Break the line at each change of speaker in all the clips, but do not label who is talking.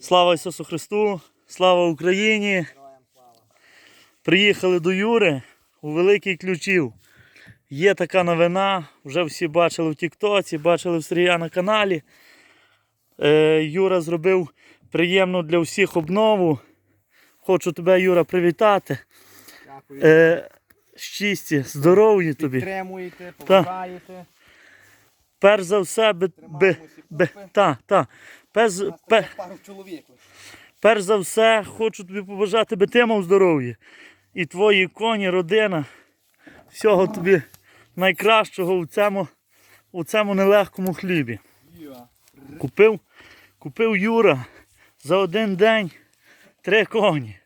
Слава Ісусу Христу! Слава Україні! Приїхали до Юри у Великий Ключів. Є така новина, вже всі бачили в Тіктоці, бачили в Сергія на каналі. Е, Юра зробив приємну для всіх обнову. Хочу тебе, Юра, привітати.
Дякую.
Е, щасті, здоров'я тобі.
Підтримуєте, поважаєте.
Перш за все, би, би, би, та, та. Перш,
У нас
пе-
таких пару чоловік. ось.
перш за все, хочу тобі побажати, би ти мав здоров'я. І твої коні, родина. Всього тобі найкращого у цьому, у цьому нелегкому хлібі. Купив, купив Юра за один день три коні.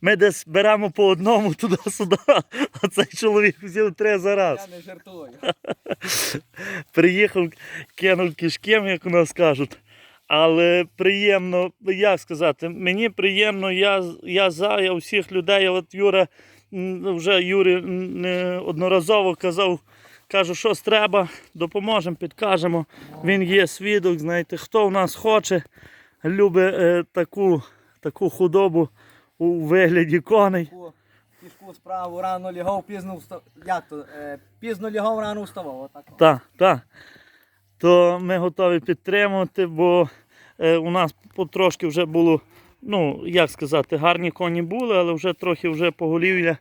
Ми десь беремо по одному туди-сюди, а цей чоловік взяв три за раз.
Я не жартую.
Приїхав, кинув кишкем, як у нас кажуть. Але приємно, як сказати, мені приємно, я, я за я всіх людей. От Юра вже Юрі м, неодноразово казав, кажу, щось треба, допоможемо, підкажемо. Він є свідок, знаєте, хто в нас хоче, любить е, таку, таку худобу у вигляді коней.
Кішку справу рано лягав, пізно встав. Як то? Е, пізно лягав, рано вставав. Отак.
Так, так. То ми готові підтримувати, бо е, у нас потрошки вже було, ну, як сказати, гарні коні були, але вже трохи вже поголів'я,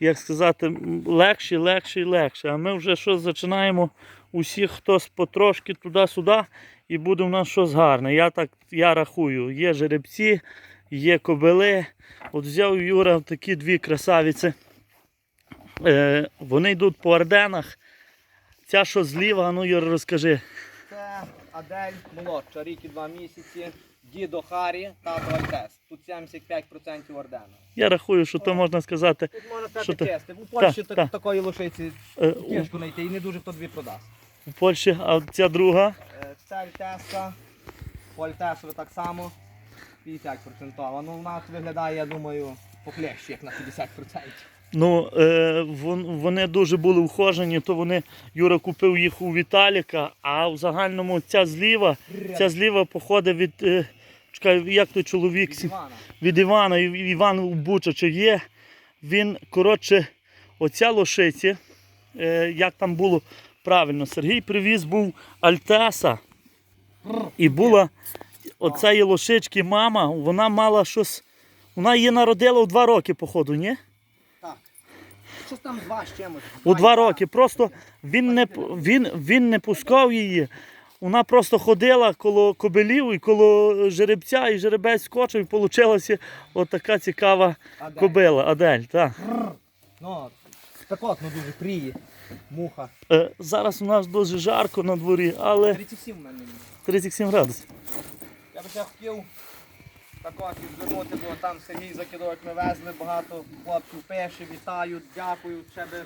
як сказати, легше, легше і легше. А ми вже щось починаємо усіх хтось потрошки туди-сюди, і буде у нас щось гарне. Я так я рахую, є жеребці, є кобили. От взяв Юра такі дві красавиці. Е, вони йдуть по орденах. Ця що зліва, ну Юра, розкажи.
Це Адель молодша, рік і два місяці. Дідо Харі, тато Альтес. Тут 75% ордена.
Я рахую, що то можна сказати.
Тут можна сказати
ти?
чисте. У Польщі
Так,
так,
так.
такої лошиці
Е, у,
кішку знайти і не дуже хто дві продасть.
у Польщі, а ця друга.
Е, Це Альтеска, по Альтесові так само 50%. Ну, у нас виглядає, я думаю, похлеще, як на 50%.
Ну, е, вони дуже були вхожені, то вони, Юра купив їх у Віталіка, а в загальному ця зліва, ця зліва походить від, е, чекай, як той чоловік, сі-
Івана.
від Івана, Іван у Бучача є. Він, коротше, оця лошиці, е, як там було правильно, Сергій привіз був Альтеса. І була оцеї лошички мама, вона мала щось. Вона її народила у два роки, походу, ні?
Так. Щось там два з чимось.
У два роки. Просто він не, він, він не пускав її. Вона просто ходила коло кобилів і коло жеребця, і жеребець скочив, і вийшла отака цікава
Адель.
кобила, Адель. Так.
Ну, спекотно дуже пріє. Муха.
Е, зараз у нас дуже жарко на дворі, але
37 в мене.
37 градусів.
Я хотів також звернути, бо там Сергій закидав, як ми везли, багато хлопців пише, вітають, дякують, ще би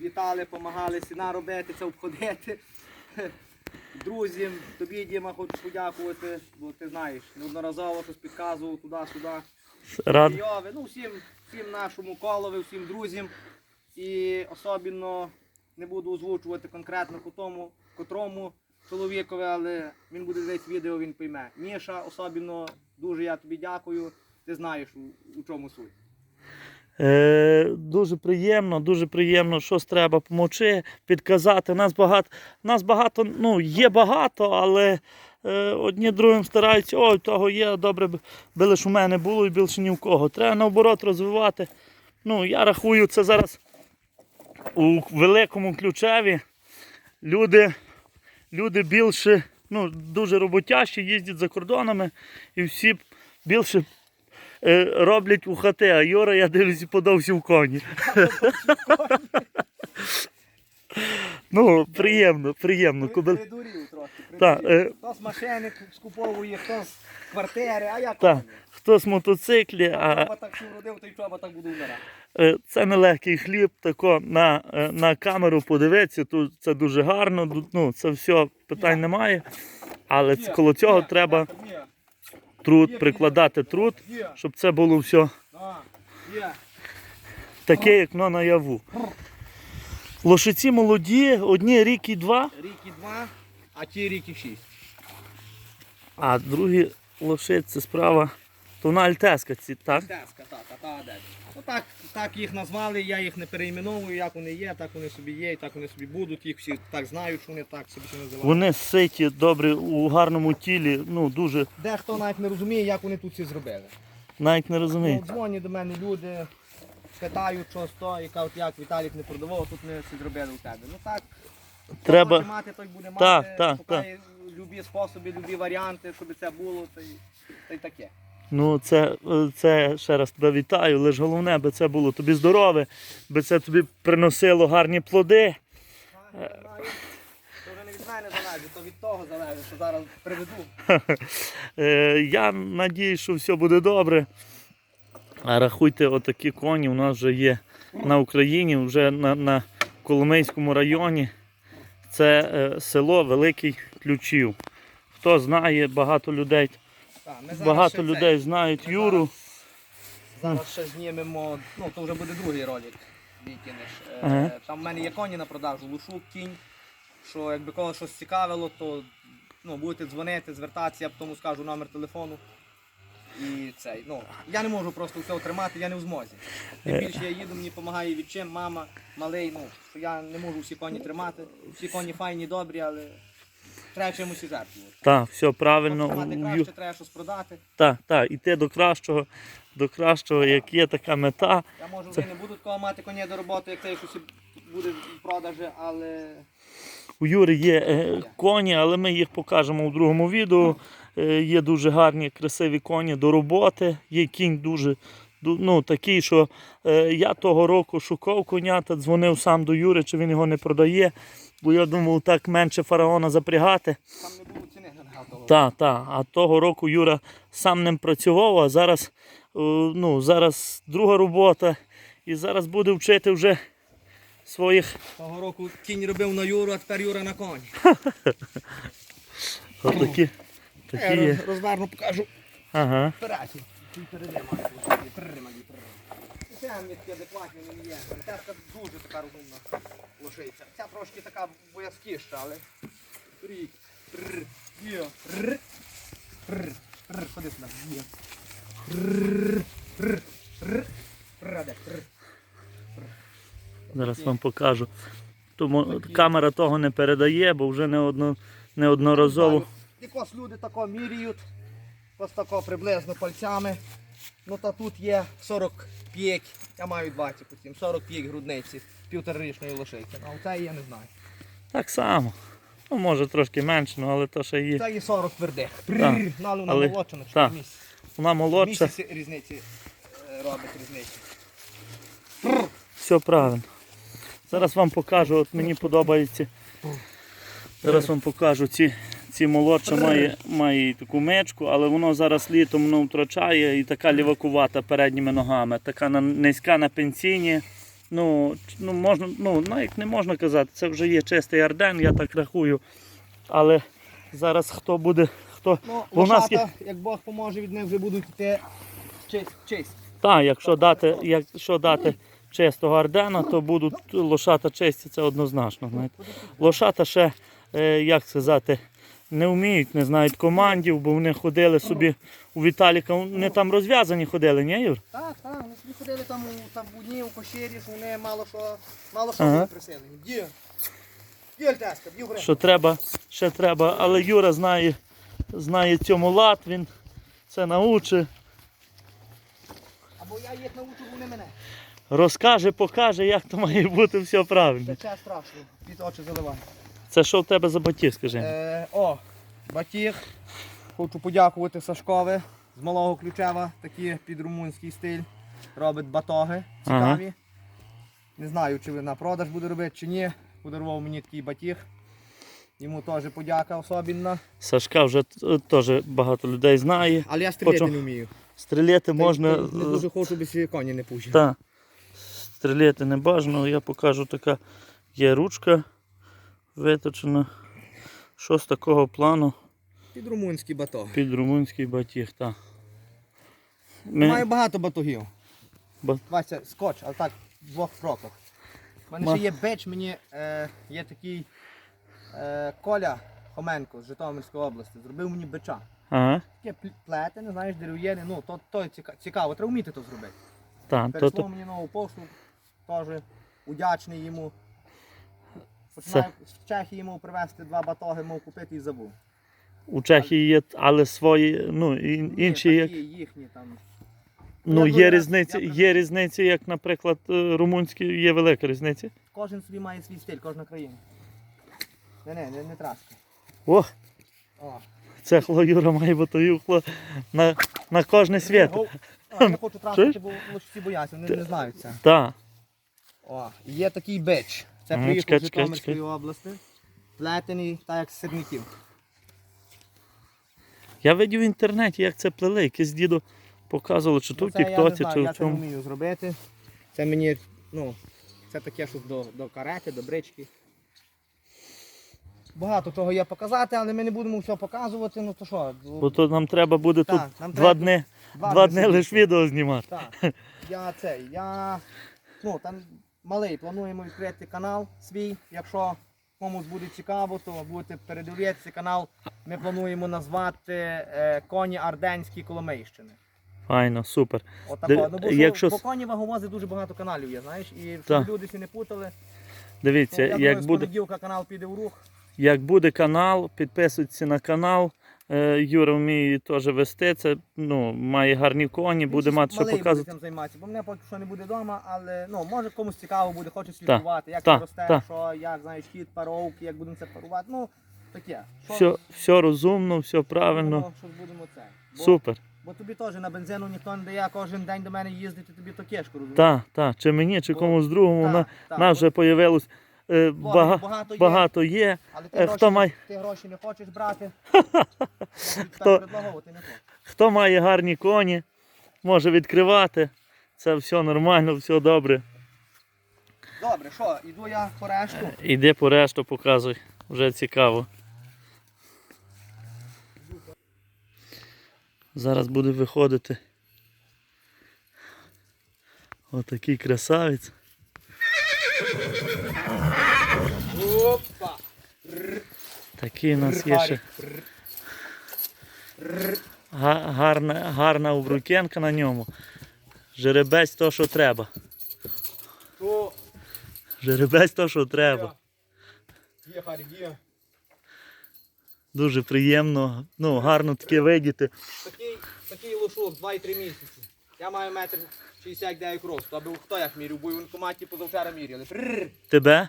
вітали, допомагали сіна робити, це обходити. Друзям, тобі, Діма, хочу подякувати, бо ти знаєш, неодноразово щось підказував туди-сюди. Києві, ну всім, всім нашому колові, всім друзям. І особливо не буду озвучувати конкретно по тому, котрому чоловікові, але він буде дивитися відео, він пойме. Міша, особливо дуже я тобі дякую. Ти знаєш у, у чому суть.
Е, дуже приємно, дуже приємно, щось треба помочи, підказати. Нас багато, нас багато, ну, є багато, але е, одні другим стараються, ой, того є, добре, би лиш у мене було і більше ні в кого. Треба наоборот розвивати. Ну, я рахую, це зараз у великому ключеві. Люди, люди більше, ну, дуже роботящі, їздять за кордонами і всі більше е, роблять у хати, а Юра, я дивлюся, подався в коні. ну, приємно, приємно.
Придурів трохи.
Е,
Хто машини скуповує, хто з квартири, а як
Так.
вони?
Хто з мотоциклі, а
так родив, то й чоба так буде вмирати.
е, це нелегкий хліб, тако на, е, на камеру подивитися, тут це дуже гарно, ну, це все питань немає. Але коло цього треба труд, прикладати труд, щоб це було все таке, як воно наяву. Лошиці молоді, одні рік і два,
Рік і два, а ті рік і шість.
а другі лошиць, це справа. То вона альтеска, ці, так?
Теска, та, та, та, де. Ну так, так їх назвали, я їх не перейменовую, як вони є, так вони собі є, і так вони собі будуть. Їх всі так знають, що вони так собі називають.
Вони ситі, добрі, у гарному тілі, ну дуже
Дехто навіть не розуміє, як вони тут це зробили.
навіть не
Ну,
розумію.
дзвонять до мене люди, питають, що сто, і кажуть, як Віталік не продавав, тут ми це зробили у тебе. Ну так,
Треба-
мати, той буде
Так,
мати,
так,
шукає любі способи, любі варіанти, щоб це було, та й, та й таке.
Ну, це, це ще раз тебе вітаю, лише головне, би це було тобі здорове, би це тобі приносило гарні плоди.
То вже не від мене залежить, то від того залежить, що зараз приведу.
Е, я надію, що все буде добре. А рахуйте, отакі коні у нас вже є на Україні, вже на, на Коломийському районі. Це е, село Великий Ключів. Хто знає, багато людей,
Так, ми зараз ще
багато
цей,
людей знають
ми
Юру.
Зараз ще знімемо, ну то вже буде другий ролик. Е,
Ага.
Там в мене є коні на продажу, лушу, кінь. Що якби когось щось цікавило, то ну, будете дзвонити, звертатися, я потім скажу номер телефону. І цей. Ну, я не можу просто все тримати, я не в змозі. Тим
Е.
більше я їду, мені допомагає відчим, мама, малий, ну, що я не можу всі коні тримати. Всі коні файні, добрі, але треба чимось і жертвувати.
Так, все правильно.
Тримати краще, треба щось продати.
Так, так, іти до кращого, до кращого, як є така мета.
Я можу вже не буду такого мати коня до роботи, як це щось буде в продажі, але
У Юри є е, коні, але ми їх покажемо у другому відео. Е, є дуже гарні, красиві коні до роботи. Є кінь дуже ну, такий, що е, я того року шукав коня та дзвонив сам до Юри, чи він його не продає. Бо я думав, так менше фараона запрягати.
там не було ціни.
Так, так. А того року Юра сам ним працював, а зараз, е, ну, зараз друга робота. І зараз буде вчити вже своїх
Того року кінь робив на Юру, а тепер Юра на коні.
отакі. Такі
Я
є.
роз- розверну покажу
Ага.
вперед. Ти перейди, такі адекватні не є. Ця дуже така розумна лошиця. Ця трошки така боязкіша, але... Рік. Є. Ходи сюди. Є.
Зараз вам покажу. Тому камера того не передає, бо вже неодно, неодноразово.
Якось люди тако міряють, ось тако приблизно пальцями. Ну та тут є 45, я маю 20 потім, 45 грудниці, півторарічної лошиці. Ну, а це я не знаю.
Так само. Ну, може трошки менше, ну, але то ще є.
Це є 40 твердих. Прррр. Ну, але вона
але-
молодша на
так.
4 місяці.
Вона молодша,
Місяці різниці е, робить різниці.
все правильно. Зараз вам покажу, от мені подобається. Зараз вам покажу ці. Ці молодша має, має таку мечку, але воно зараз літом воно втрачає і така лівакувата передніми ногами, така на, низька на пенсійні. Ну, ну, можна, ну, ну, як не можна казати, це вже є чистий арден, я так рахую. Але зараз хто буде, хто.
Ну,
в нас є-
як Бог поможе, від них вже будуть йти честь. честь.
Так, якщо дати, якщо дати чистого ардена, то будуть лошата чисті, це однозначно. Знаєте. Лошата ще, е, як сказати, не вміють, не знають командів, бо вони ходили собі у Віталіка, вони там розв'язані ходили, ні, Юр?
Так, так, вони собі ходили там у табуні, у кошері, що вони мало що, мало що
Ага.
присилені. Є. Є альтеска, б'ю.
Що треба, ще треба. Але Юра знає, знає цьому лад, він це научить,
Або я їх научу, вони мене.
розкаже, покаже, як то має бути все правильно.
Тече страшно, під очі заливає.
Це що в тебе за батіг, скажи?
Е, о, батіг. Хочу подякувати Сашкові з малого ключева, такі під румунський стиль. Робить батоги цікаві. Не знаю, чи на продаж буде робити, чи ні. Подарував мені такий батіг. Йому теж подяка особливо.
Сашка вже теж багато людей знає.
Але я стріляти
Хочу-
не вмію.
Стріляти можна.
Не
е,
дуже хочу, без коні не пущу.
Та, стріляти не бажано, я покажу така є ручка виточена. Що з такого плану
Під румунський батог.
під румунський батіг. Та.
Маю
Ми,
багато батогів.
Ба-
Вася, скотч, але так, в двох кроках. У мене
Ма-
ще є беч, мені е, є такий е, Коля Хоменко з Житомирської області. Зробив мені бича.
Ага.
Таке плетене, знаєш, дерев'яне, ну, то, то ціка- цікаво, треба вміти то зробити.
Та, то, то,
мені нову пошту, теж удячний йому. Починаю в Чехії йому привезти два батоги, мов купити і забув.
у Чехії є, але свої, ну, і,
Ні,
інші є.
такі їхні там.
Ну,
Я
є різниця,
я
є різниця, як, наприклад, е, румунські, є велика різниця.
Кожен собі має свій стиль, кожна країна. Не, не, не, не траски.
О,
О.
це хло Юра має батоюхло на, на кожне.
Гов- А, я не хочу
Чуєш?
траскати, бо всі бояться, вони не знають це.
Так.
О, є такий бич. Це
Ну,
приїхав
чекай,
з
чекай,
Житомирської області. Плетений, так як з сирників.
Я видів в інтернеті, як це плели. Якесь дідо показувало, чи то
Ну,
в
це я не
Тіктоці,
знаю,
чи
я
в
це не
чому.
вмію зробити. Це мені, ну, це таке щось до, до карети, до брички. Багато чого є показати, але ми не будемо все показувати, ну то що.
Бо то нам треба буде
Так,
тут
нам
два
треба
дні,
два
два
дні
дні лише відео знімати.
Так, я цей, я ну там малий, плануємо відкрити канал свій. Якщо комусь буде цікаво, то будете передивлятися канал. Ми плануємо назвати е, коні Арденські Коломийщини.
Файно, супер.
Отако.
Де-
Ну, бо,
якщо с-
коні вагомози дуже багато каналів є, знаєш, і щоб люди всі не путали.
Дивіться,
то, я думаю,
як
з
буде,
понеділка канал піде в рух.
як буде канал, підписуйтесь на канал. Е, Юра вміє теж вести. Це ну, має гарні коні, буде
Він
мати що
малий
показувати.
буде цим займатися, бо мене поки що не буде вдома, але ну, може комусь цікаво буде, хоче слідкувати, як
та,
це росте,
та.
що, як знаєш, хід, паровки, як будемо це парувати. Ну, таке. Що-
Все, все розумно, все правильно.
Будемо, що будемо це. Бо,
Супер.
бо тобі теж на бензину ніхто не дає кожен день до мене їздити, тобі то кешку, розумієш?
Так, так. Чи мені, чи комусь другому.
Та,
на,
та,
нас
бо
вже появилось е, бага,
багато є,
багато є.
але ти,
Е,
гроші,
хто має-
ти гроші не хочеш брати.
Хто-
Так предлаговувати не хочеш.
Хто має гарні коні, може відкривати. Це все нормально, все добре.
Добре, що, іду я по решту.
Іди по решту показуй, вже цікаво. Зараз буде виходити отакий красавець.
Опа!
Такий у нас є ще гарна, гарна обрукенка на ньому. Жеребець то, що треба.
То,
Жеребець то, що треба.
є, Харі, є.
Дуже приємно, ну, гарно таке видіти.
Такий, такий лошок 2-3 місяці. Я маю метр 69 росту, аби хто як міряв, бо в воєнкоматі позавчора міряли.
Тебе?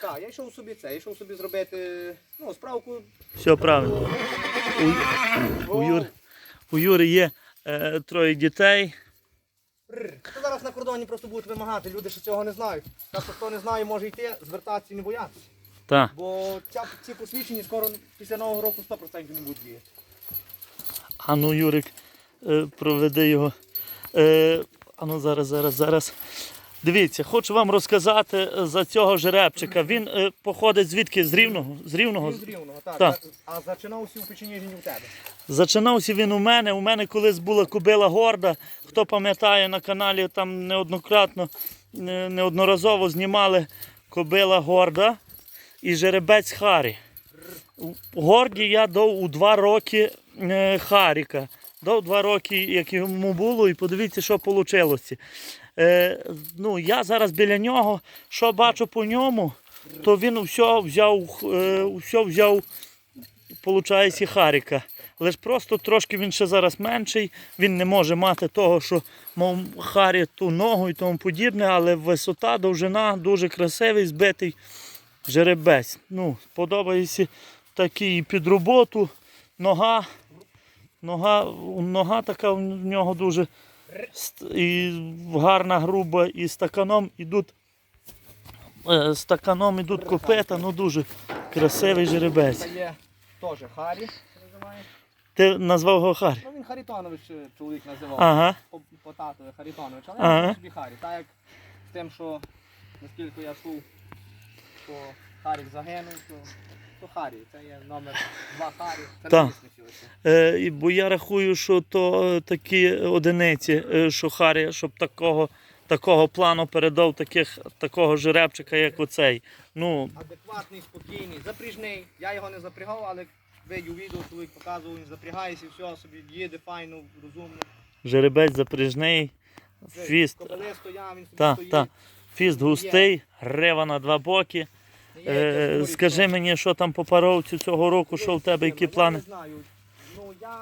Так, я йшов собі це, я йшов собі зробити ну, справку.
Все правильно. У, у, Юр, у Юри є е, троє дітей.
То зараз на кордоні просто будуть вимагати, люди ще цього не знають. Так що хто не знає, може йти, звертатися і не боятися.
Так.
Бо ця, ці посвідчені скоро після Нового року 100% не будуть діяти.
А ну, Юрик, е, проведи його. Е, а ну зараз, зараз, зараз. Дивіться, хочу вам розказати е, за цього жеребчика. Він е, походить звідки? З рівного? З рівного?
З рівного, так.
Так.
А зачинався у Печеніжині у тебе.
Зачинався він у мене. У мене колись була кобила горда. Хто пам'ятає на каналі, там неоднократно, не- неодноразово знімали кобила горда і жеребець Харі. У Горді я дав у два роки е, Харіка. Дав два роки, як йому було, і подивіться, що вийшло. Е, ну, я зараз біля нього, що бачу по ньому, то він все взяв, все взяв получається Харіка. Лиш просто трошки він ще зараз менший, він не може мати того, що мав Харі ту ногу і тому подібне, але висота, довжина дуже красивий, збитий жеребець. Ну, подобається такий під роботу, нога, нога, нога така в нього дуже і гарна, груба, і стаканом ідуть. е, Стаканом ідуть копита, ну дуже красивий жеребець.
Є теж Харі, називає.
Ти назвав його Харі?
Ну він Харитонович е, чоловік називав.
Ага.
По, по татові Харитонович. Але
Ага.
я собі Харі. Так як з тим, що наскільки я чув, що Харік загинув, то, то Харі. Це є номер два Харі.
Так. Е, бо я рахую, що то е, такі одиниці, е, що Харі, щоб такого, такого плану передав таких, такого жеребчика, як оцей. Ну,
Адекватний, спокійний, запріжний. Я його не запрягав, але видів відео, чоловік показував, він запрягається, все собі їде файно, розумно.
Жеребець запряжний, фіст.
Кобили стояв, він собі
Та,
стоїть.
та. Фіст густий, грива на два боки. Е, скажи мені, що там по паровцю цього року, що в тебе, які
Я
плани?
не знаю. Ну я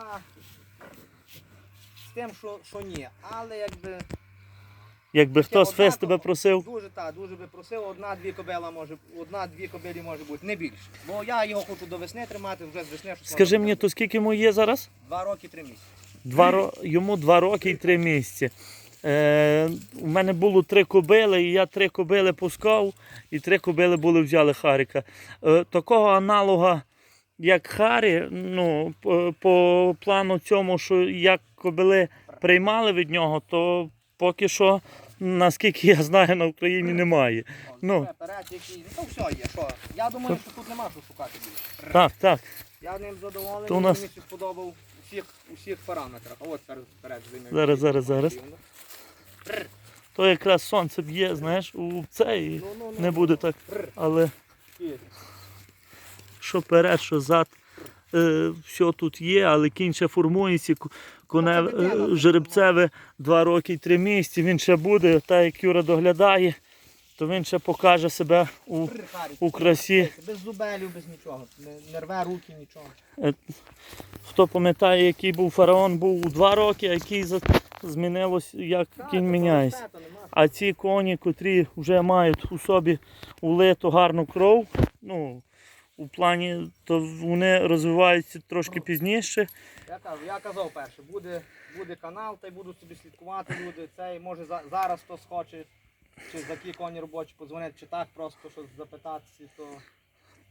з тим, що, що ні. Але якби
Якби хтось фест тебе просив,
дуже та, дуже би просив, одна-дві кобила може, одна-дві кобилі може бути, не більше. Бо я його хочу до весни тримати, вже з весни щось
скажи мені, то скільки йому є зараз?
Два роки, три місяці.
Два, ро- йому два роки і три місяці. Е, у мене було три кобили, і я три кобили пускав, і три кобили були взяли Харіка. Е, такого аналога, як Харі, ну, по, по плану цьому, що як кобили приймали від нього, то поки що, наскільки я знаю, на Україні немає. Ну.
живе, перед, який, ну то все є, що. Я думаю, що тут нема що шукати більше.
Так, так.
Я ним задоволений,
у нас-
мені сподобав у всіх, всіх параметрах. А от перед, перед зимою.
Зараз, зараз, зараз. То якраз сонце б'є, знаєш, у це і
Ну, ну, ну,
не буде так.
Рр.
Але що перед, що зад, е, все тут є, але кінь ще формується, коне,
Ну,
е, жеребцеве два роки і три місяці, він ще буде, та як Юра доглядає, то він ще покаже себе у, у красі.
Без зубелів, без нічого. Не, не рве руки, нічого.
Хто пам'ятає, який був фараон, був у два роки, а який за- змінилось, як
Так,
кінь міняється. А ці коні, котрі вже мають у собі улиту гарну кров, ну, у плані, то вони розвиваються трошки пізніше.
Я кажу, я казав перше, буде, буде канал, та й будуть собі слідкувати люди. Цей може зараз хтось хоче, чи за які коні робочі подзвонити, чи так просто щось запитатися, то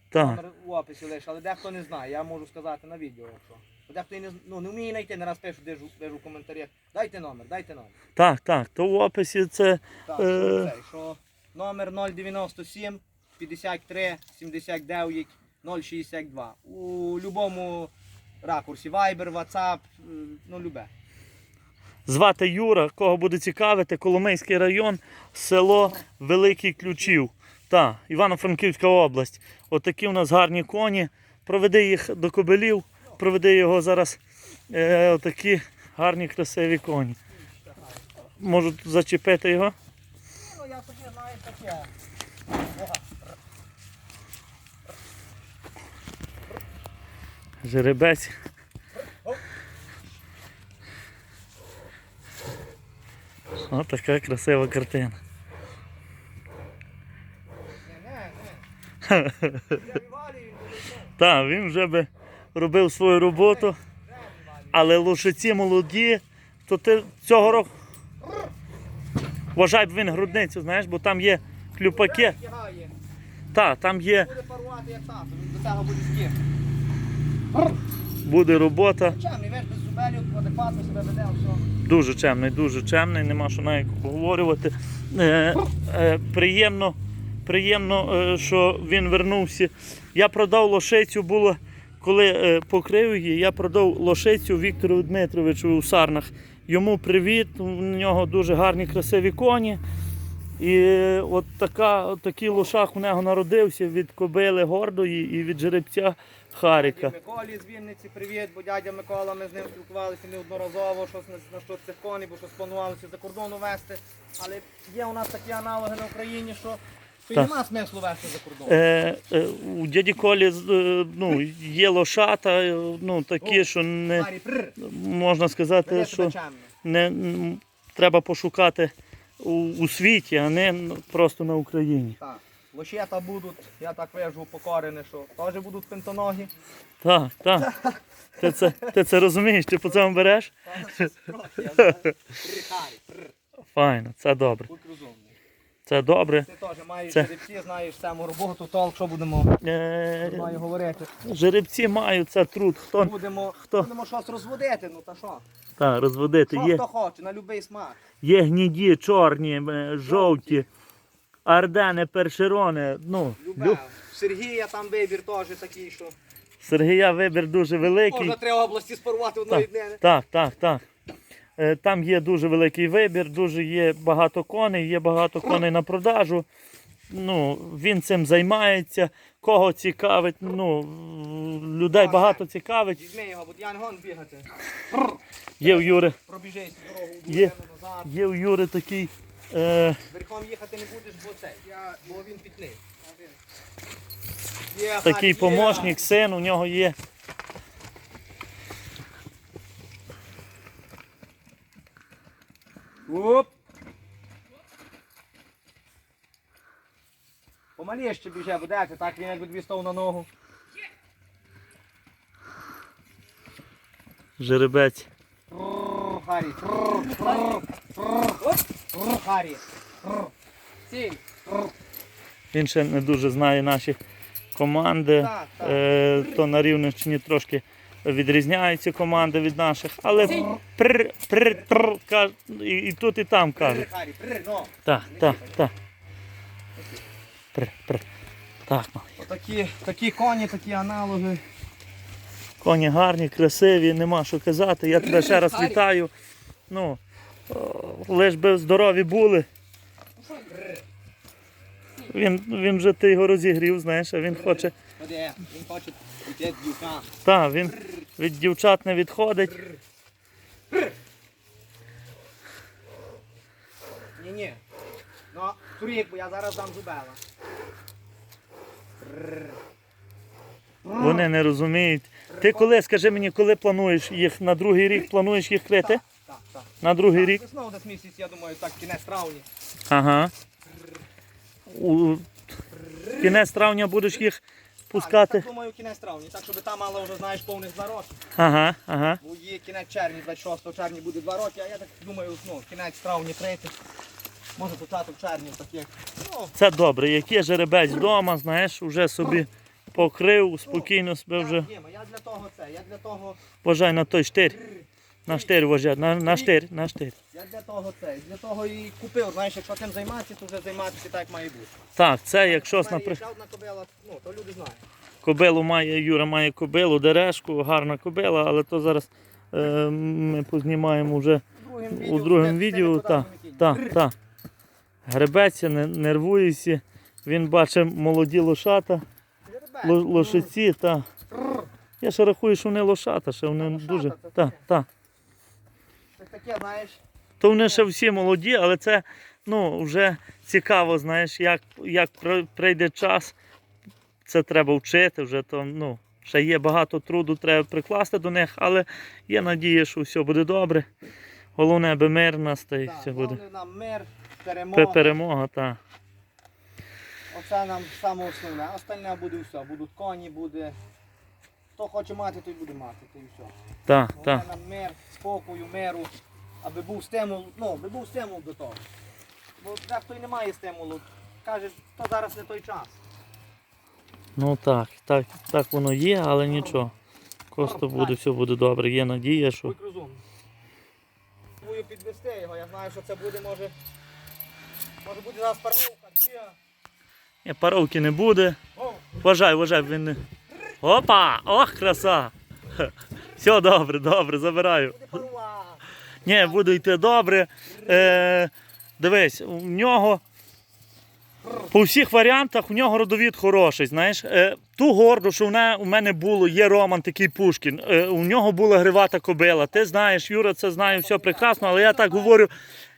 Так.
номер у описі лише, але дехто не знає, я можу сказати на відео, якщо. Бо Дехто і не, з- ну, не вміє знайти, не раз пишу, де ж, де ж у коментарях. Дайте номер, дайте номер.
Так, так. То в описі це
Так,
Е.
що, що номер 097 53 79 062. У будь-якому ракурсі Viber, WhatsApp, е, ну любе.
Звати Юра, кого буде цікавити, Коломийський район, село Великий Ключів. Так, Івано-Франківська область. Отакі у нас гарні коні. Проведи їх до кобелів, проведи його зараз. Е, отакі гарні, красиві коні. Можу зачепити його.
Ну я собі знаю таке.
Жеребець. Ось така красива картина. Так, він вже би робив свою роботу, але лошиці молоді, то ти цього року. Вважай б він грудницю, знаєш, бо там є клюпаки. Так, там є,
Буде парувати як тато, він до цього буде скіп.
буде робота. Дуже чемний, дуже чемний, нема що навіть поговорювати. Е, е, приємно, приємно, е, що він вернувся. Я продав лошицю, було, коли е, покрив її, я продав лошицю Віктору Дмитровичу у Сарнах. Йому привіт, у нього дуже гарні красиві коні. І е, от, така, от такий лошак у нього народився від кобили гордої і від жеребця Харіка.
Миколі з Вінниці привіт, бо дядя Микола, ми з ним спілкувалися неодноразово, щось на, що цих коней, бо щось планувалося за кордону вести. Але є у нас такі аналоги на Україні, що,
Так.
нема смислу вести за кордон.
Е, е, у дяді Колі е, ну, є лошата, е, ну, такі,
О,
що не
Марі,
можна сказати,
веде
що
чемно.
не, м, треба пошукати у, у світі, а не просто на Україні.
Так. Лощета будуть, я так вижу, покорене, що теж будуть пентоногі.
Так, так. Ти це, ти це розумієш, ти по цьому береш? Файно, це добре. Це добре.
Ти теж маєш
Це-
жеребці, знаєш саму роботу, толк, що будемо
Е,
маю говорити.
жеребці мають це труд. Хто
Будемо,
Хто?
будемо щось розводити, ну та що?
та, розводити?
Що
Є,
хто хоче, на будь-який смак.
є гніді, чорні, е, жовті, ардени, першерони. Ну,
Любе. Сергія там вибір теж такий, що
Сергія вибір дуже великий.
можна три області спорвати одної
Так,
дні.
так, так, так. Е, Там є дуже великий вибір, дуже є багато коней, є багато коней на продажу. ну, він цим займається, кого цікавить, ну, людей багато цікавить.
Візьми його, бо я гон бігати.
Є в Юри,
Пробіжись дорогу,
Є.
назад.
є в Юри такий. Е,
Верхом їхати не будеш, бо це, я, бо він пітний.
Такий помощник, син у нього є.
Оп. Помаліше біже, будете, так він якби дві стов на ногу.
Жеребець.
Трррр, Харі, трррр, трррр, Харі.
Він ще не дуже знає наші команди.
Так, так.
Е, то на Рівненщині трошки відрізняються команди від наших, але пр, пр, пр, каж- і, і тут, і там кажуть.
Харі, трррр, ну.
Так, так, так. Пр, пр. Так, малий.
Отакі, такі коні, такі аналоги.
Коні гарні, красиві, нема що казати. Я тебе ще раз вітаю. Ну, лиш би здорові були. Він, він вже ти його розігрів, знаєш, а він хоче.
Він хоче йти дівка.
Так, він від дівчат не відходить.
Ні-ні. Ну, турік, бо я зараз дам зубела.
Вони не розуміють. Ти коли, скажи мені, коли плануєш їх на другий рік, плануєш їх крити?
Так, так, так.
На другий рік?
Знову десь місяць, я думаю, так, кінець травня.
Ага. У кінець травня будеш їх пускати.
Так, думаю, кінець травня. Так, щоб та мала вже, знаєш, повних два роки.
Ага, ага.
Бо є кінець червня, 26 червня буде два роки, а я так думаю, ну, кінець травня, третій. Може початок червня таких. Ну,
Це добре. Як є жеребець вдома, знаєш, вже собі покрив, спокійно себе вже.
Я для того це, я для того,
Вважай на той штир. На штир вважай, на, на штир, на штир.
я для того це, для того і купив, знаєш, якщо цим займатися, то вже займатися так як має бути.
Так, це якщо, наприклад,
одна кобила, ну, то люди знають.
кобилу має, Юра має кобилу, дерешку, гарна кобила, але то зараз е, ми познімаємо вже у другому відео. Так, так, так. Гребеться, не нервується. Він бачить молоді лошата,
Жеребець.
лошиці, та. Я ще рахую, що вони лошата, що вони дуже. Так, так.
Таке, знаєш,
То вони ще всі молоді, але це ну, вже цікаво, знаєш, як, як прийде час, це треба вчити, вже то, ну, ще є багато труду, треба прикласти до них, але є надія, що все буде добре. Головне, аби мир нас та і
так,
все буде.
нам мир, перемога.
Перемога, так.
Оце нам саме основне. Остальне буде все. Будуть коні, буде. Хто хоче мати, той буде мати, то і все.
Так,
Головне
так.
нам мир, спокою, миру, аби був стимул, ну, аби був стимул до того. Бо дехто і не має стимулу. Каже, то зараз не той час.
Ну так, так, так воно є, але нічого. Просто буде, все буде добре. Є надія, що.
Будь розумний. Твою підвести його, я знаю, що це буде, може. Може буде зараз паровка, дві.
Ні, паровки не буде. Вважай, вважай, він не. Опа! Ох, краса! Все добре, добре, забираю. Ні, буде йти добре. Е, дивись, у нього по всіх варіантах у нього родовід хороший. Знаєш, е, ту горду, що в мене, у мене було, є Роман такий Пушкін. Е, у нього була гривата кобила. Ти знаєш, Юра це знає все прекрасно, але я так говорю.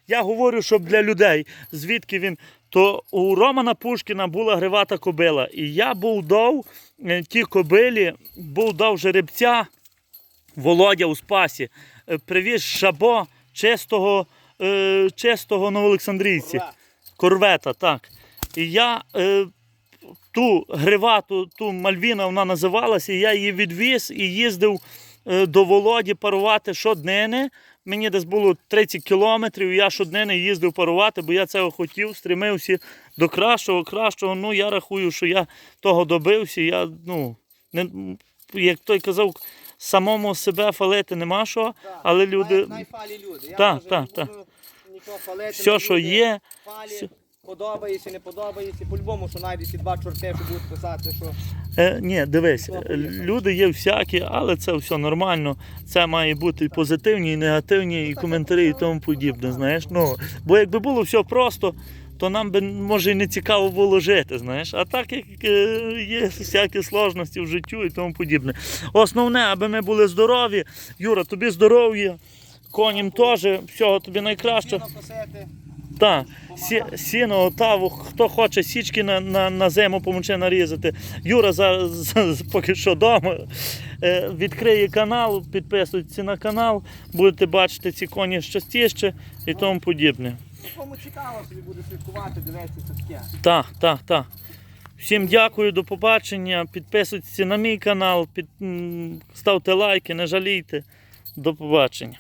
Я говорю, щоб для людей, звідки він. То у Романа Пушкіна була гривата кобила. І я був дав е, ті кобилі, був дав жеребця Володя у Спасі. Е, Привіз шабо чистого, е, чистого новоолександрійці.
Ура.
Корвета, так. І я е, ту гривату, ту Мальвіна вона називалася, і я її відвіз і їздив е, до Володі парувати щоднини. Мені десь було 30 кілометрів, і я щоднини їздив парувати, бо я цього хотів, стремився до кращого, кращого. Ну, я рахую, що я того добився. Я, ну, не, як той казав, самому себе фалити нема що, але люди.
най- Найфалі люди. Я
Так, так, так.
Нічого фалити.
Все, що є,
Фалі, подобається, не подобається. По-любому, що знайдеться два чорти, що будуть писати, що
Е, ні, дивись, люди є всякі, але це все нормально. Це має бути і позитивні, і негативні, і коментарі, і тому подібне. Знаєш, ну бо якби було все просто, то нам би може і не цікаво було жити, знаєш. А так як е, є всякі сложності в життю і тому подібне. Основне, аби ми були здорові. Юра, тобі здоров'я, коням теж, всього тобі
косити.
Так, сі, сіно, отаву, хто хоче січки на, на, на зиму помоче нарізати. Юра за, за, за- поки що вдома. Е, відкриє канал, підписуйтесь на канал, будете бачити ці коні частіше і тому подібне.
Кому цікаво, собі буде слідкувати, дивитися таке.
Так, так, так. Всім дякую, до побачення. Підписуйтесь на мій канал, під, ставте лайки, не жалійте. До побачення.